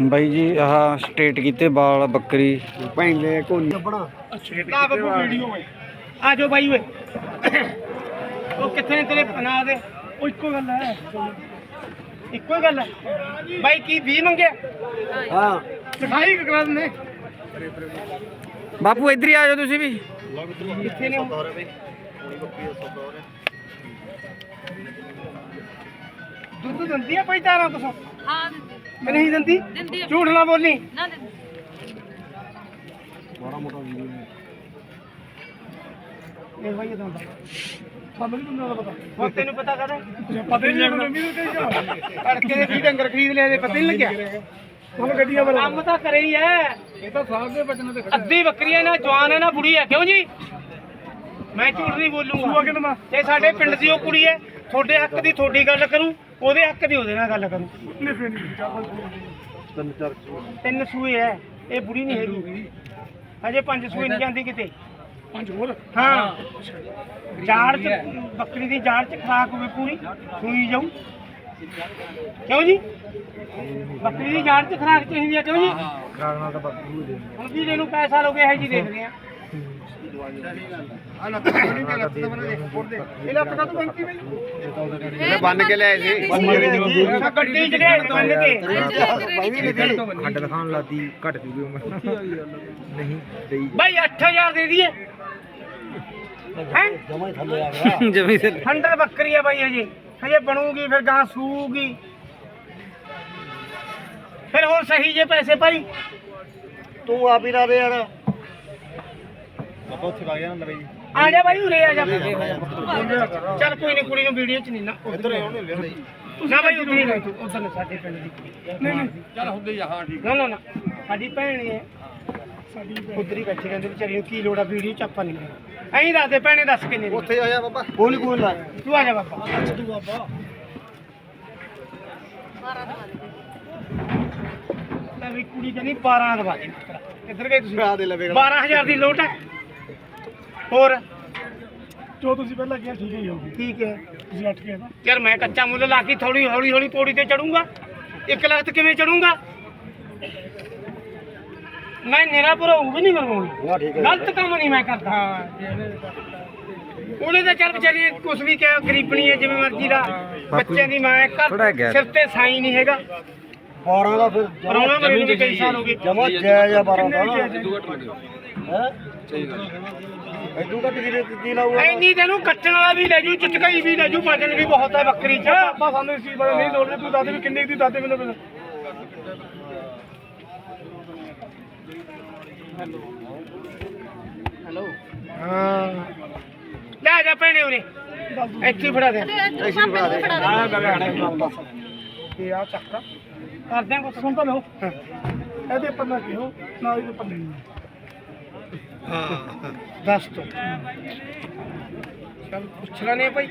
ਬਾਈ ਜੀ ਆਹ ਸਟੇਟ ਕੀਤੇ ਵਾਲ ਬੱਕਰੀ। ਪੈਂਦੇ ਕੋਨੀ ਲਾ ਬੱਬੂ ਵੀਡੀਓ ਓਏ ਆ ਜਾਓ ਬਾਈ ਓਏ। ਉਹ ਕਿੱਥੇ ਨੇ ਤੇਰੇ ਪਨਾ ਦੇ? ਉਹ ਇੱਕੋ ਗੱਲ ਹੈ। ਇੱਕੋ ਹੀ ਗੱਲ ਹੈ। ਬਾਈ ਕੀ 20 ਮੰਗਿਆ? ਹਾਂ। ਲਿਖਾਈ ਕਰਾ ਦਿੰਦੇ। ਬਾਪੂ ਇੱਧਰ ਹੀ ਆ ਜਾਓ ਤੁਸੀਂ ਵੀ। ਕਿੱਥੇ ਨੇ ਉਹ? ਦੁੱਧ ਦਿੰਦੀ ਆ ਭਾਈ ਤਾਰਾਂ ਕੁਛ ਹਾਂ ਦਿੰਦੀ ਮੈਂ ਨਹੀਂ ਦਿੰਦੀ? ਦਿੰਦੀ ਆ। ਝੂਠ ਨਾ ਬੋਲੀ। ਨਾ ਦਿੰਦੀ। ਇਹ ਭਾਈ ਇਹਦਾ ਸਾਨੂੰ ਨਹੀਂ ਦਿੰਦਾ ਪਤਾ। ਹੁਣ ਤੈਨੂੰ ਪਤਾ ਕਰੇ ਪਤਾ ਹੀ ਨਹੀਂ ਮੰਮੀ ਨੂੰ ਕਹੀ ਤੜਕੇ ਦੇ 20 ਡੰਗਰ ਖਰੀਦ ਲਿਆ ਤੇ ਪਤਾ ਹੀ ਨਹੀਂ ਲੱਗਿਆ। ਹੁਣ ਗੱਡੀਆਂ ਵਾਲਾ। ਕੰਮ ਤਾਂ ਕਰੇ ਹੀ ਐ ਇਹ ਤਾਂ ਸਾਹ ਦੇ ਬਚਨ ਤੇ ਅੱਧੀ ਬੱਕਰੀ ਐ ਨਾ ਜਵਾਨ ਐ ਨਾ ਬੁੜੀ ਐ ਕਿਉਂ ਜੀ? ਮੈਂ ਝੂਠ ਨਹੀਂ ਬੋਲੂੰਗਾ। ਜੇ ਸਾਡੇ ਪਿੰਡ ਦੀ ਉਹ ਕੁੜੀ ਐ ਤੁਹਾਡੇ ਹੱਕ ਦੀ ਤੁਹਾਡੀ ਗੱਲ ਕਰੂੰ। ਉਹਦੇ ਹੱਕ ਦੀ ਉਹਦੇ ਨਾਲ ਗੱਲ ਕਰੂੰ। ਤਿੰਨ ਸੂਏ। ਐ ਇਹ ਬੁੜੀ ਨਹੀਂ ਹੈਗੀ। ਹਜੇ ਪੰਜ ਸੂਏ ਨਹੀਂ ਜਾਂਦੀ ਕਿਤੇ। ਪੰਜ ਹੋਰ? ਹਾਂ। ਜਾੜ ਚ ਬੱਕਰੀ ਦੀ ਜਾੜ ਚ ਖਰਾਕ ਹੋਵੇ ਪੂਰੀ ਸੂਈ ਜਾਊ। ਕਿਉਂ ਜੀ? ਬੱਕਰੀ ਦੀ ਜਾੜ ਚ ਖਰਾਕ ਚਾਹੀਦੀ ਆ ਕਿਉਂ ਜੀ? ਹੁਣ ਵੀ ਇਹਨੂੰ ਪੈਸਾ ਲੋਗੇ ਹੈ ਜੀ ਦੇਖਦੇ ਆ ਇਹ ਲੱਤ ਦਾ ਤੂੰ ਬੰਕੀ ਬਈ ਇਹ ਬੰਨ ਕੇ ਲਿਆਏ ਸੀ। ਅੱਛਾ, ਗੱਡੀ ਚ ਲਿਆ ਬੰਨ ਕੇ ਹੱਡ ਦਿਖਾਉਣ ਲੱਦੀ ਘਟ ਜੂਗੀ ਉਮਰ ਨਹੀਂ ਦੇਈ ਬਾਈ 8000 ਦੇ ਦਈਏ। ਹੈ? ਜਮੀ ਤੇ ਹੰਡਰ ਬੱਕਰੀ ਆ ਬਾਈ ਹਜੇ ਹਜੇ ਬਣੂਗੀ ਫਿਰ ਗਾਂ ਸੂਗੀ ਫਿਰ ਹੋਰ ਸਹੀ ਜੇ ਪੈਸੇ ਭਾਈ। ਤੂੰ ਆਪ ਹੀ ਲਾ ਦੇ ਯਾਰ। ਆ ਜਾ ਬਾਈ ਉਰੇ ਆ ਜਾ। ਚੱਲ ਕੋਈ ਨਹੀਂ ਕੁੜੀ ਨੂੰ ਵੀਡੀਓ ਚ ਨਹੀਂ ਨਾ ਉਧਰ ਨਾ ਬਾਈ ਉਧਰ ਨਹੀਂ ਤੂੰ ਉਧਰ ਸਾਡੇ ਪਿੰਡ ਦੀ ਕੁੜੀ। ਨਹੀਂ ਨਹੀਂ। ਚੱਲ ਹੁੰਦੇ ਜਾ ਹਾਂ ਠੀਕ। ਨਾ ਨਾ ਨਾ। ਸਾਡੀ ਭੈਣ ਹੈ ਸਾਡੀ ਉਧਰ ਹੀ ਬੈਠੀ ਕਹਿੰਦੇ ਵਿਚਾਰੀ ਨੂੰ ਕੀ ਲੋੜ ਆ ਵੀਡੀਓ ਚ ਆਪਾਂ ਨਹੀਂ ਐਂ ਦੱਸ ਦੇ ਭੈਣੇ ਦੱਸ ਕੇ ਨਹੀਂ ਉੱਥੇ ਆਇਆ ਬਾਬਾ। ਕੋਲ ਕੋਲ ਲਾ ਤੂੰ ਆ ਜਾ ਬਾਬਾ। ਤੂੰ ਬਾਬਾ ਲੈ ਵੀ ਕੁੜੀ ਕਹਿੰਦੀ 12 ਦਵਾ ਦੇ। ਇੱਧਰ ਗਏ ਤੁਸੀਂ। ਆ ਦੇ ਲਵੇ 12000 ਦੀ ਲੋਟ ਹੈ। ਹੋਰ? ਜੋ ਤੁਸੀਂ ਪਹਿਲਾਂ ਕਿਹਾ ਠੀਕ ਹੀ ਹੋਊਗੀ। ਠੀਕ ਹੈ। ਤੁਸੀਂ ਅੱਠ ਕੇ ਯਾਰ ਮੈਂ ਕੱਚਾ ਮੁੱਲ ਲਾ ਕੇ ਥੋੜੀ ਹੌਲੀ ਹੌਲੀ ਪੌੜੀ ਤੇ ਚੜੂੰਗਾ। 1 ਲੱਖ ਤੇ ਕਿਵੇਂ ਚੜੂੰਗਾ? ਮੈਂ ਨਿਰਾ ਭਰਾਉ ਵੀ ਨਹੀਂ ਠੀਕ ਗਲਤ ਕੰਮ ਨਹੀਂ ਮੈਂ ਕਰਦਾ। ਉਹਨੇ ਤਾਂ ਚੱਲ ਵਿਚਾਰੀ ਕੁਛ ਵੀ ਕਿਹਾ ਗਰੀਬਣੀ ਹੈ ਜਿਵੇਂ ਮਰਜ਼ੀ ਦਾ। ਬੱਚਿਆਂ ਦੀ ਮਾਂ ਹੈ ਘਰ। ਸਿਰ ਤੇ ਸਾਈ ਨਹੀਂ ਹੈਗਾ। 12 ਦਾ ਫਿਰ ਪਰੌਣਾ ਮੇਰੇ ਨੂੰ ਵੀ ਕਈ ਸਾਲ ਹੋ ਗਏ। ਜਮਾ ਜਾਇਜ਼ ਆ 12 ਦਾ। ਹੈ? ਐਦੂ ਘੱਟ ਕੀ ਕੀ ਲਾਊਗਾ? ਐਨੀ ਤੈਨੂੰ ਕੱਟਣ ਵਾਲਾ ਵੀ ਲੈ ਜੂ ਚੁਟਕਾਈ ਵੀ ਲੈ ਜੂ ਵਜਨ ਵੀ ਬਹੁਤ ਹੈ ਬੱਕਰੀ ਚ। ਆਪਾਂ ਸਾਨੂੰ ਇਸ ਚੀਜ਼ ਬਾਰੇ ਨਹੀਂ ਲੋੜ ਤੂੰ ਦੱਸ ਵੀ ਕਿੰਨੇ ਦੀ ਦੱਸ ਦੇ ਮੈਨੂੰ ਹੈਲੋ। ਹਾਂ। ਲੈ ਜਾ ਭੈਣੇ ਉਰੇ। ਇੱਥੇ ਫੜਾ ਦੇ। ਐਸੀ ਬਣਾ ਦੇ। ਆ ਗੱਲ ਇਹ ਆ ਚੱਕਰ ਕਰਦੇ ਆ ਕੁਛ ਸੁਣ ਤਾਂ ਲਓ। ਇਹਦੇ ਪਰ ਨਾ ਕਿਹੋ ਨਾ ਇਹਦੇ ਪਰ ਨਹੀਂ। ਹਾਂ। ਦੱਸ ਤੋ। ਚੱਲ ਪੁੱਛ ਲੈਣੇ ਭਾਈ।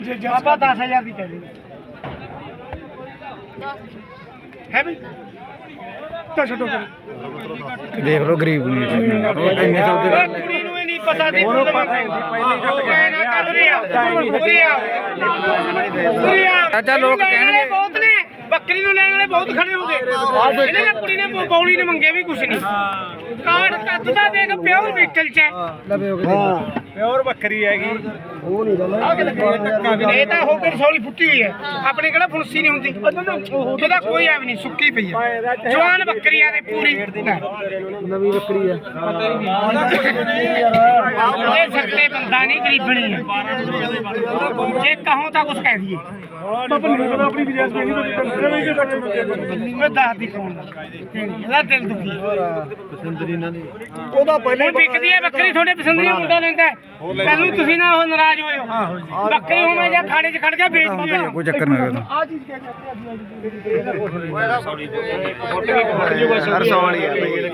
ਜੇ ਆਪਾਂ 10000 ਦੀ ਚਾਹੀਦੀ ਹੈ ਬਈ ਤਾਂ ਛੱਡੋ ਫਿਰ। ਦੇਖ ਲਓ ਗਰੀਬ ਨੂੰ ਇੰਨੇ ਸੌਦੇ ਦਾ ਕੁੜੀ ਨੂੰ ਨਹੀਂ ਪਤਾ ਦੀ ਉਹਨੂੰ ਪਤਾ ਹੀ ਪਹਿਲੀ ਨਾ ਕਰ ਰਿਆ ਰਿਆ ਰਿਆ ਚਾਚਾ, ਲੋਕ ਕਹਿਣਗੇ- ਬੱਕਰੀ ਨੂੰ ਲੈਣ ਵਾਲੇ ਬਹੁਤ ਖੜੇ ਹੋ ਗਏ ਇਹਨੇ ਨਾ ਕੁੜੀ ਨੇ ਬੌਲੀ ਨੇ ਮੰਗੇ ਵੀ ਕੁਛ ਨਹੀਂ। ਕਾਰਡ ਕੱਦ ਦਾ ਦੇਖ ਪਿਓਰ ਵੀਕਲ ਚ ਹੈ। ਹਾਂ ਪਿਓਰ ਬੱਕਰੀ ਹੈਗੀ। ਉਹ ਨਹੀਂ ਗੱਲ। ਇਹ ਤਾਂ ਹੋ ਕੇ ਰਸੌਲੀ ਫੁੱਟੀ ਹੋਈ ਹੈ। ਆਪਣੇ ਕਿਹੜਾ ਫੁਣਸੀ ਨਹੀਂ ਹੁੰਦੀ। ਉਹਦਾ ਕੋਈ ਐਵ ਨਹੀਂ ਸੁੱਕੀ ਪਈ ਹੈ। ਜਵਾਨ ਬੱਕਰੀਆਂ ਦੇ ਪੂਰੀ। ਨਵੀਂ ਬੱਕਰੀ ਹੈ। ਇਹ ਸੱਤੇ ਬੰਦਾ ਨਹੀਂ ਗਰੀਬਣੀ ਹੈ। ਜੇ ਕਹੋ ਤਾਂ ਕੁਛ ਕਹਿ ਦਈਏ। ਆਪਣੀ ਗੁਜਾਇਸ਼ ਮੈਂ ਦੱਸ ਦੀ ਕੌਣ ਇਹਦਾ ਦਿਲ ਦੁਖੀ ਉਹਦਾ ਪਹਿਲੇ ਵਿਕਦੀ ਹੈ ਬੱਕਰੀ ਤੁਹਾਡੇ ਪਸੰਦ ਦੀ ਮੁੰਡਾ ਲੈਂਦਾ ਪਹਿਲੂ ਤੁਸੀਂ ਨਾ ਉਹ ਨਾਰਾਜ਼ ਹੋਇਓ ਬੱਕਰੀ ਹੁਣ ਮੈਂ ਜਾਂ ਖਾਣੇ 'ਚ ਖੜ ਗਿਆ ਵੇਚ ਦਿਓ ਕੋਈ ਚੱਕਰ ਨਹੀਂ ਹੈਗਾ। ਆ ਚੀਜ਼ ਕਹਿ ਹਰਸੋਂ ਵਾਲੀ ਹੈ। ਬਈ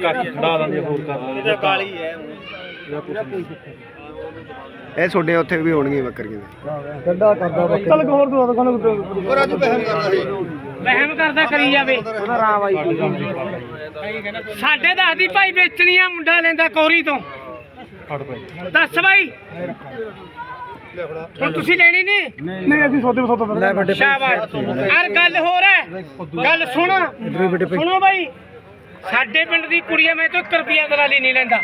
ਇਹ ਤੁਹਾਡੇ ਉੱਥੇ ਵੀ ਹੋਣਗੀਆਂ ਬੱਕਰੀਆਂ। ਕੱਡਾ ਕਰਦਾ ਬੱਕਰੀ ਚੱਲ ਹੋਰ ਦੋ ਦੁਕਾਨ ਹੋਰ ਅੱਜ ਪਹਿਨ ਕਰਦਾ ਸੀ। ਵਹਿਮ ਕਰਦਾ ਕਰੀ ਜਾਵੇ। ਉਹਦਾ ਰਾਮ ਆਈ। ਸਾਡੇ ਦਸ ਦੀ ਭਾਈ ਵੇਚਣੀ ਆ ਮੁੰਡਾ ਲੈਂਦਾ ਕੋਰੀ ਤੋਂ। ਦੱਸ ਬਾਈ ਹੁਣ ਤੁਸੀਂ ਲੈਣੀ ਨਹੀਂ? ਨਹੀਂ ਅਸੀਂ ਸੌਦੇ ਸੌਦਾ ਲੈ ਵੱਡੇ ਸ਼ਾਬਾਸ਼ ਯਾਰ ਗੱਲ ਹੋਰ ਹੈ। ਗੱਲ ਸੁਣ। ਸੁਣੋ ਬਾਈ ਸਾਡੇ ਪਿੰਡ ਦੀ ਕੁੜੀ ਐ ਮੈਂ ਤੋਂ 1 ਰੁਪਿਆ ਦਲਾਲੀ ਨਹੀਂ ਲੈਂਦਾ।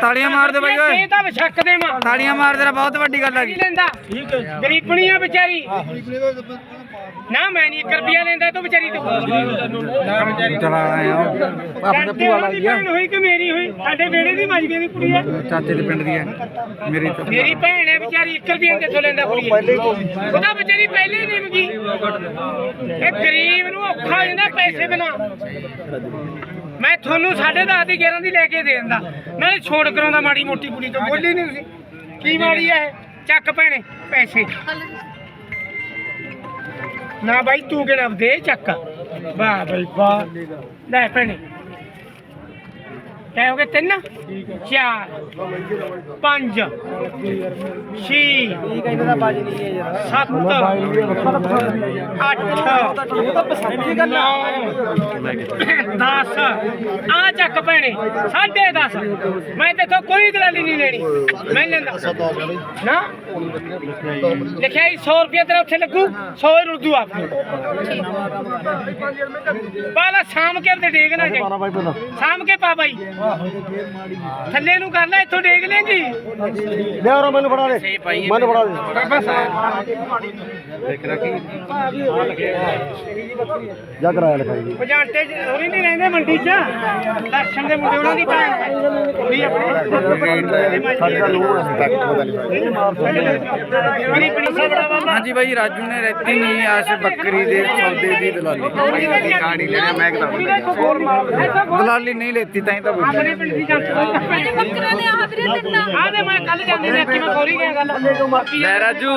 ਤਾੜੀਆਂ ਮਾਰ ਦੇ ਬਾਈ ਓਏ। ਇਹ ਤਾਂ ਵਿਸ਼ੱਕ ਦੇ ਮਾਂ। ਤਾੜੀਆਂ ਮਾਰ ਦੇ ਬਹੁਤ ਵੱਡੀ ਗੱਲ ਆ। ਨਹੀਂ ਲੈਂਦਾ। ਗਰੀਬਣੀ ਆ ਵਿਚਾਰੀ। ਨਾ ਮੈਂ ਨਹੀਂ 1 ਰੁਪਿਆ ਲੈਂਦਾ ਤੋਂ ਵਿਚਾਰੀ ਤੋਂ। ਚਲਾ ਆਇਆ ਆਪਣੇ ਭੂਆ ਲੱਗ ਗਿਆ ਭੈਣ ਹੋਈ ਕਿ ਮੇਰੀ ਹੋਈ? ਸਾਡੇ ਵਿਹੜੇ ਦੀ ਮਜਬੀ ਦੀ ਕੁੜੀ ਐ ਚਾਚੇ ਦੇ ਪਿੰਡ ਦੀ ਹੈ ਮੇਰੀ ਤਾਂ ਮੇਰੀ ਭੈਣ ਹੈ ਵਿਚਾਰੀ 1 ਰੁਪਿਆ ਕਿੱਥੋਂ ਲੈਂਦਾ ਕੁੜੀ। ਉਹਦਾ ਵਿਚਾਰੀ ਪਹਿਲੇ ਹੀ ਨਹੀਂ ਮੰਗੀ ਇਹ ਗਰੀਬ ਨੂੰ ਔਖਾ ਹੋ ਜਾਂਦਾ ਪੈਸੇ ਬਿਨਾ। ਮੈਂ ਤੁਹਾਨੂੰ 10.5 ਦੀ 11 ਦੀ ਲੈ ਕੇ ਦੇ ਦਿੰਦਾ। ਨਾਲੇ ਛੋੜ ਕਰਾਉਂਦਾ ਮਾੜੀ ਮੋਟੀ ਕੁੜੀ ਤੋਂ। ਬੋਲੀ ਨਹੀਂ ਤੁਸੀਂ। ਕੀ ਮਾੜੀ ਐ ਇਹ? ਚੱਕ ਭੈਣੇ ਪੈਸੇ। ਨਾ ਬਾਈ ਤੂੰ ਕਿਹੜਾ ਦੇ ਚੱਕ। ਵਾਹ ਬਾਈ ਵਾਹ। ਲੈ ਭੈਣੇ ਕਿਆ ਹੋ ਗਏ ਤਿੰਨ? ਚਾਰ। ਪੰਜ। ਛੇ। ਸੱਤ। ਅੱਠ। ਨੌ ਦਸ। ਆ ਚੱਕ ਪੈਣੇ ਸਾਢੇ 10 ਮੈਂ ਤੇ ਕੋਈ ਦਲਾਲੀ ਨਹੀਂ ਲੈਣੀ। ਮੈਂ ਨੀ ਲੈਂਦਾ। ਨਾ? ਲਿਖਿਆ ਹੀ 100 ਰੁਪਏ ਤੇਰਾ ਉੱਥੇ ਲੱਗੂ 100 ਹੀ ਰੁੱਦੂ ਆਪ ਪਾਲਾ ਸ਼ਾਮ ਕੇ ਤੇ ਡੇਗ ਨਾ ਜਾਈ। ਸ਼ਾਮ ਕੇ ਪਾ ਬਾਈ। ਥੱਲੇ ਨੂੰ ਕਰ ਲੈ ਇੱਥੋਂ ਡੇਗ ਲੈਂਗੀ ਲਿਆ ਰੋ ਮੈਨੂੰ ਫੜਾ ਦੇ। ਮੈਨੂੰ ਫੜਾ ਦੇ। ਜਾ ਕਰਾਇਆ ਲਿਖਾਈ ਪਜਾਂਟੇ ਚ ਹੋਰੀ ਨਹੀਂ ਰਹਿੰਦੇ ਮੰਡੀ ਚ। ਦਰਸ਼ਨ ਦੇ ਮੁੰਡੇ ਉਹਨਾਂ ਦੀ ਭੈਣ ਹੈ। ਕੁੜੀ ਆਪਣੀ। ਸਾਡਾ ਨੂੰ ਅਸੀਂ ਤੱਕ ਪਤਾ ਨਹੀਂ ਹਾਂਜੀ ਬਾਈ ਰਾਜੂ ਨੇ ਰਹਿਤੀ ਨਹੀਂ ਆਸ ਬੱਕਰੀ ਦੇ ਸੌਦੇ ਦੀ ਦਲਾਲੀ। ਲੈ ਦਲਾਲੀ ਨਹੀਂ ਲੈਤੀ ਤਾਂ ਹੀ ਤਾਂ ਆਪਣੇ ਪਿੰਡ ਦੀ ਜਨਤਾ ਬੱਕਰਾ ਨੇ ਆ ਵੀਰੇ ਤਿੰਨ ਆ ਦੇ ਮੈਂ ਕੱਲ ਜਾਂਦੀ ਦੇਖੀ ਮੈਂ ਕੋਰੀ ਗਿਆ ਗੱਲ। ਲੈ ਰਾਜੂ।